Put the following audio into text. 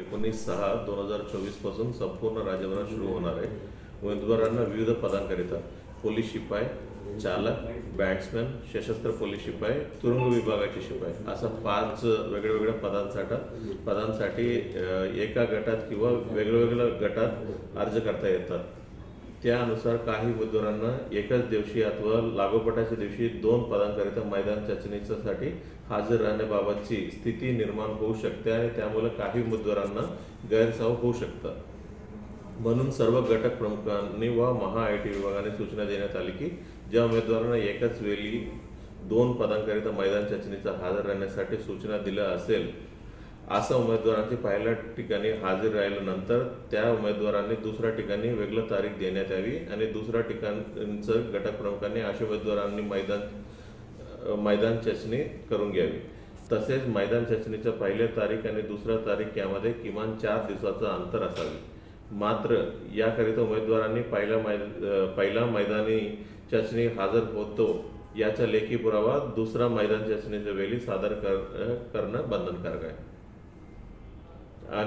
एकोणीस सहा दोन हजार चोवीसपासून संपूर्ण राज्यभरात सुरू होणार आहे. उमेदवारांना विविध पदांकरिता पोलीस शिपाई चालक बॅट्समॅन सशस्त्र पोलीस शिपाई तुरुंग विभागाचे शिपाई असा पाच वेगळ्या वेगळ्या पदांसाठी पदांसाठी एका गटात किंवा वेगवेगळ्या गटात अर्ज करता येतात. त्यानुसार काही उमेदवारांना एकाच दिवशी अथवा लागोपाठाच्या दिवशी दोन पदांकरिता मैदान चाचणीसाठी हजर राहण्याबाबतची स्थिती निर्माण होऊ शकते आणि त्यामुळे काही उमेदवारांना गैरसाव होऊ शकतात. म्हणून सर्व घटक प्रमुखांनी व महा आय टी विभागाने सूचना देण्यात आली की ज्या उमेदवारांना एकाच वेळी दोन पदांकरिता मैदान चाचणीचा हजर राहण्यासाठी सूचना दिल्या असेल असं उमेदवारांची पहिल्या ठिकाणी हजर राहिल्यानंतर त्या उमेदवारांनी दुसऱ्या ठिकाणी वेगळं तारीख देण्यात यावी आणि दुसऱ्या ठिकाणचं घटक प्रमुखांनी अशा उमेदवारांनी मैदान मैदान चाचणी करून घ्यावी. तसेच मैदान चाचणीच्या पहिल्या तारीख आणि दुसऱ्या तारीख यामध्ये किमान चार दिवसाचं अंतर असावे. मात्र याकरिता उमेदवारांनी पहिल्या मै पहिला मैदानी चाचणी हजर होतो याचा लेखी पुरावा दुसरा मैदान चाचणीच्या वेळी सादर कर करणं बंधनकारक आहे. आणि